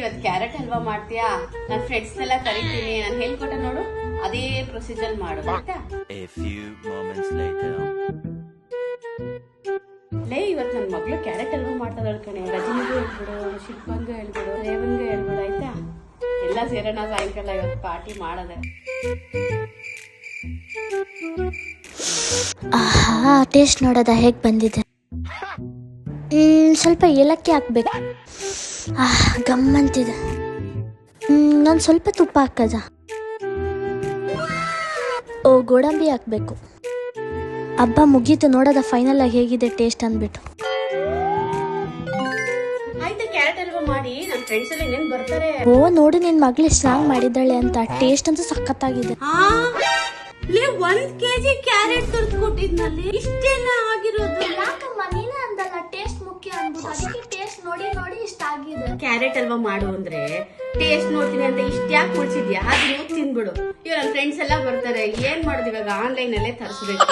ಇವತ್ತು ಕ್ಯಾರೆಟ್ ಹಲ್ವಾ ಮಾಡ್ತೀಯಾ? ನನ್ನ ಫ್ರೆಂಡ್ಸ್ನೆಲ್ಲ ಕರಿತೀನಿ. ನಾನು ಹೇಳ್ಕೊಟ್ಟೆ ನೋಡು. ಅದೇ ಪ್ರೊಸೀಜರ್ ಮಾಡು. ಆಯ್ತಾ. ಲೇ ಇವತ್ತು ನನ್ನ ಮಗಳು ಕ್ಯಾರೆಟ್ ಹಲ್ವಾ ಮಾಡ್ತಾಳೆ ಕಣೆ. ರಜನಿಗೂ ಹೇಳ್ಬಿಡು ಶಿಲ್ಪಂಗೂ ಹೇಳ್ಬಿಡು ರೇವನ್ಗೂ ಹೇಳ್ಬಿಡು ಆಯ್ತಾ? ಎಲ್ಲ ಸೇರೋಣ ಸಾಯಂಕಾಲ ಇವತ್ತು ಪಾರ್ಟಿ ಮಾಡೋದೆ. ಆಹಾ ಟೇಸ್ಟ್ ನೋಡೋದ ಹೇಗೆ ಬಂದಿದೆ? ಸ್ವಲ್ಪ ಏಲಕ್ಕಿ ಹಾಕ್ಬೇಕು. ಗಮ್ಮಂತಿದೆ. ನಾನು ಸ್ವಲ್ಪ ತುಪ್ಪ ಹಾಕದ. ಓ ಗೋಡಂಬಿ ಹಾಕಬೇಕು. ಹಬ್ಬ ಮುಗೀತು ನೋಡೋದ ಫೈನಲ್ ಆಗಿ ಹೇಗಿದೆ ಟೇಸ್ಟ್ ಅಂದ್ಬಿಟ್ಟು. ಓ ನೋಡು ನಿನ್ ಮಗಳು ಸ್ಟ್ರಾಂಗ್ ಮಾಡಿದ್ದಾಳೆ ಅಂತ. ಟೇಸ್ಟ್ ಅಂತೂ ಸಖತ್ತಾಗಿದೆ. ಒಂದ್ ಕೆಜಿ ಕ್ಯಾರೆಟ್ ತುರ್ದು ಕೊಟ್ಟಿದ್ನಲ್ಲಿ ಇಷ್ಟೆಲ್ಲ ಆಗಿರೋದು? ಕ್ಯಾರೆಟ್ ಅಲ್ವಾ ಮಾಡು ಅಂದ್ರೆ ಟೇಸ್ಟ್ ನೋಡ್ತೀನಿ ಅಂತ ಇಷ್ಟ ಯಾಕೆ ಕುಡ್ಸಿದ್ಯಾ ಅದನ್ನ ತಿನ್ಬಿಡು ಇವ್ ಫ್ರೆಂಡ್ಸ್ ಎಲ್ಲ ಬರ್ತಾರೆ. ಏನ್ ಮಾಡುದು ಇವಾಗ? ಆನ್ಲೈನ್ ಅಲ್ಲೇ ತರಿಸ್ಬೇಕು.